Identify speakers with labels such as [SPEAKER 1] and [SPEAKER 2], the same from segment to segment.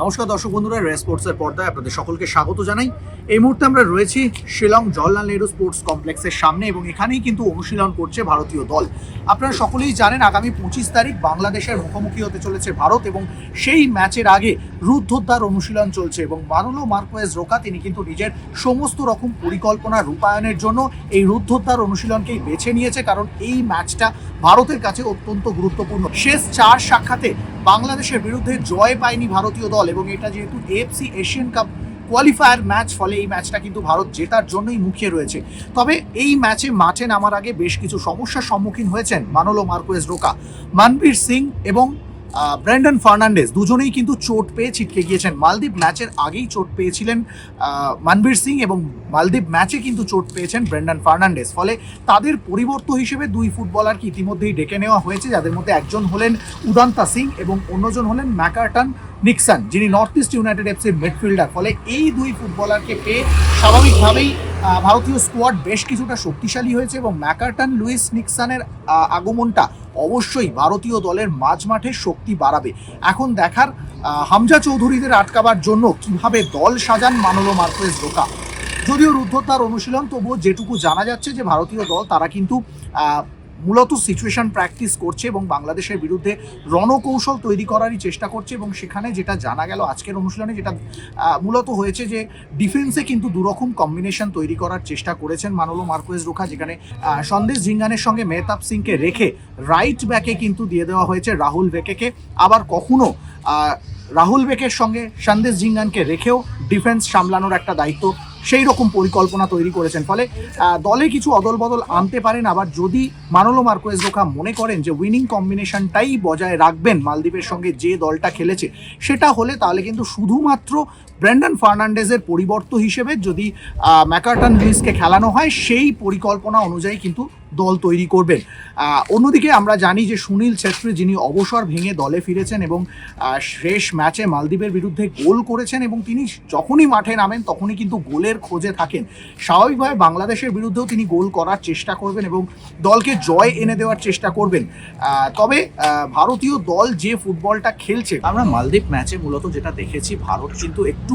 [SPEAKER 1] নমস্কার দর্শক বন্ধুরা, রেস স্পোর্টসের পর্দায় আপনাদের সকলকে স্বাগত জানাই। এই মুহূর্তে আমরা রয়েছি শিলং জওয়াহরলাল নেহরু স্পোর্টস কমপ্লেক্সের সামনে এবং এখানেই কিন্তু অনুশীলন করছে ভারতীয় দল। আপনারা সকলেই জানেন, আগামী পঁচিশ তারিখ বাংলাদেশের মুখোমুখি হতে চলেছে ভারত এবং সেই ম্যাচের আগে রুদ্ধদ্বার অনুশীলন চলছে এবং মারুলো মার্কোয়েজ রোকা তিনি কিন্তু নিজের সমস্ত রকম পরিকল্পনা রূপায়ণের জন্য এই রুদ্ধদ্বার অনুশীলনকেই বেছে নিয়েছে কারণ এই ম্যাচটা ভারতের কাছে অত্যন্ত গুরুত্বপূর্ণ। শেষ চার সাক্ষাতে বাংলাদেশের বিরুদ্ধে জয় পায়নি ভারতীয় দল এবং এটা যেহেতু AFC Asian Cup qualifier match ফলে এই ম্যাচটা কিন্তু ভারত জেতার জন্যই মুখিয়ে রয়েছে। তবে এই ম্যাচে মাঠে নামার আগে বেশ কিছু সমস্যার সম্মুখীন হয়েছেন মানলো মার্কোয়েজ রোকা। মানবীর সিং এবং ব্র্যান্ডন ফার্নান্ডেজ দুজনেই কিন্তু চোট পেয়ে ছিটকে গিয়েছেন। মালদ্বীপ ম্যাচের আগেই চোট পেয়েছিলেন মানবীর সিং এবং মালদ্বীপ ম্যাচে কিন্তু চোট পেয়েছেন ব্র্যান্ডন ফার্নান্ডেজ। ফলে তাদের পরিবর্ত হিসেবে দুই ফুটবলারকে ইতিমধ্যেই ডেকে নেওয়া হয়েছে, যাদের মধ্যে একজন হলেন উদান্তা সিং এবং অন্যজন হলেন ম্যাকার্টন নিক্সন, যিনি নর্থ ইস্ট ইউনাইটেড এফসির মিডফিল্ডার। ফলে এই দুই ফুটবলারকে পেয়ে স্বাভাবিকভাবেই ভারতীয় স্কোয়াড বেশ কিছুটা শক্তিশালী হয়েছে এবং ম্যাকার্টন লুইস নিক্সানের আগমনটা অবশ্যই ভারতীয় দলের মাঝ মাঠে শক্তি বাড়াবে। এখন দেখার হামজা চৌধুরীদের আটকাবার জন্য কীভাবে দল সাজান মানলো মার্কেস রোকা যদিও রুদ্ধতার অনুশীলন, তবুও যেটুকু জানা যাচ্ছে যে ভারতীয় দল, তারা কিন্তু মূলত সিচুয়েশন প্র্যাকটিস করছে এবং বাংলাদেশের বিরুদ্ধে রণকৌশল তৈরি করারই চেষ্টা করছে এবং সেখানে যেটা জানা গেল আজকের অনুশীলনে যেটা মূলত হয়েছে যে ডিফেন্সে কিন্তু দুরকম কম্বিনেশন তৈরি করার চেষ্টা করেছেন মানলো মার্কোয়েজ রোখা যেখানে সন্দেশ জিঙ্গানের সঙ্গে মেহতাব সিংকে রেখে রাইট ব্যাকে কিন্তু দিয়ে দেওয়া হয়েছে রাহুল বেকেকে। আবার কখনো আহ, রাহুল বেকের সঙ্গে সন্দেশ জিঙ্গানকে রেখেও ডিফেন্স সামলানোর একটা দায়িত্ব সেই রকম পরিকল্পনা তৈরি করেছেন। ফলে দলে কিছু অদল বদল আনতে পারেন। আবার যদি মানলো মার্কোয়েজ রোখা মনে করেন যে উইনিং কম্বিনেশনটাই বজায় রাখবেন মালদ্বীপের সঙ্গে যে দলটা খেলেছে, সেটা হলে তাহলে কিন্তু শুধুমাত্র ব্র্যান্ডন ফার্নান্ডেজের পরিবর্ত হিসেবে যদি ম্যাকার্টন লুইসকে খেলানো হয়, সেই পরিকল্পনা অনুযায়ী কিন্তু দল তৈরি করবেন। অন্যদিকে আমরা জানি যে সুনীল ছেত্রী যিনি অবসর ভেঙে দলে ফিরেছেন এবং শেষ ম্যাচে মালদ্বীপের বিরুদ্ধে গোল করেছেন এবং তিনি যখনই মাঠে নামেন তখনই কিন্তু গোলের খোঁজে থাকেন। স্বাভাবিকভাবে বাংলাদেশের বিরুদ্ধেও তিনি গোল করার চেষ্টা করবেন এবং দলকে জয় এনে দেওয়ার চেষ্টা করবেন। তবে ভারতীয় দল যে ফুটবলটা খেলছে, আমরা মালদ্বীপ ম্যাচে মূলত যেটা দেখেছি, ভারত কিন্তু একটু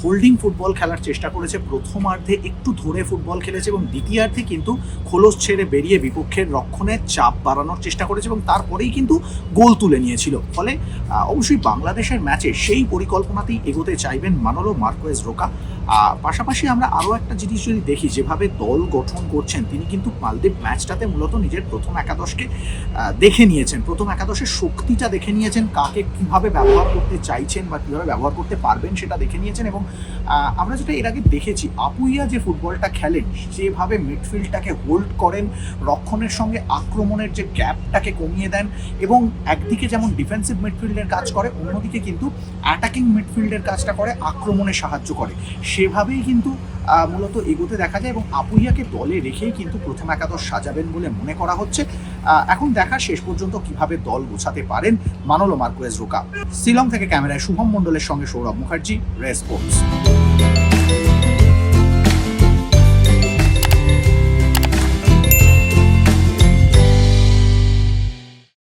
[SPEAKER 1] হোল্ডিং ফুটবল খেলার চেষ্টা করেছে। প্রথমার্ধে একটু ধরে ফুটবল খেলেছে এবং দ্বিতীয়ার্ধে কিন্তু খোলস ছেড়ে বেরিয়ে বিপক্ষের রক্ষণের চাপ বাড়ানোর চেষ্টা করেছে এবং তারপরেই কিন্তু গোল তুলে নিয়েছিল। ফলে অবশ্যই বাংলাদেশের ম্যাচে সেই পরিকল্পনাতেই এগোতে চাইবেন মানলো মার্কোয়েজ রোকা। পাশাপাশি আমরা আরও একটা জিনিস যদি দেখি, যেভাবে দল গঠন করছেন, তিনি কিন্তু মালদ্বীপ ম্যাচটাতে মূলত নিজের প্রথম একাদশকে দেখে নিয়েছেন। প্রথম একাদশের শক্তিটা দেখে নিয়েছেন, কাকে কীভাবে ব্যবহার করতে চাইছেন বা কীভাবে ব্যবহার করতে পারবেন সেটা দেখে নিয়েছেন এবং আমরা যেটা এর আগে দেখেছি, আপুইয়া যে ফুটবলটা খেলেন যেভাবে মিডফিল্ডটাকে হোল্ড করেন, রক্ষণের সঙ্গে আক্রমণের যে গ্যাপটাকে কমিয়ে দেন এবং একদিকে যেমন ডিফেন্সিভ মিডফিল্ডের কাজ করে, অন্যদিকে কিন্তু অ্যাটাকিং মিডফিল্ডের কাজটা করে, আক্রমণে সাহায্য করে। সেভাবেই কিন্তু মূলত এগোতে দেখা যায় এবং আপুইয়াকে দলে রেখেই কিন্তু প্রথম একাদশ সাজাবেন বলে মনে করা হচ্ছে। এখন দেখা শেষ পর্যন্ত কীভাবে দল গোছাতে পারেন মানলো মার্কোয়েজ রোকা শিলং থেকে ক্যামেরায় শুভম মন্ডলের সঙ্গে সৌরভ মুখার্জি, রেস স্পোর্টস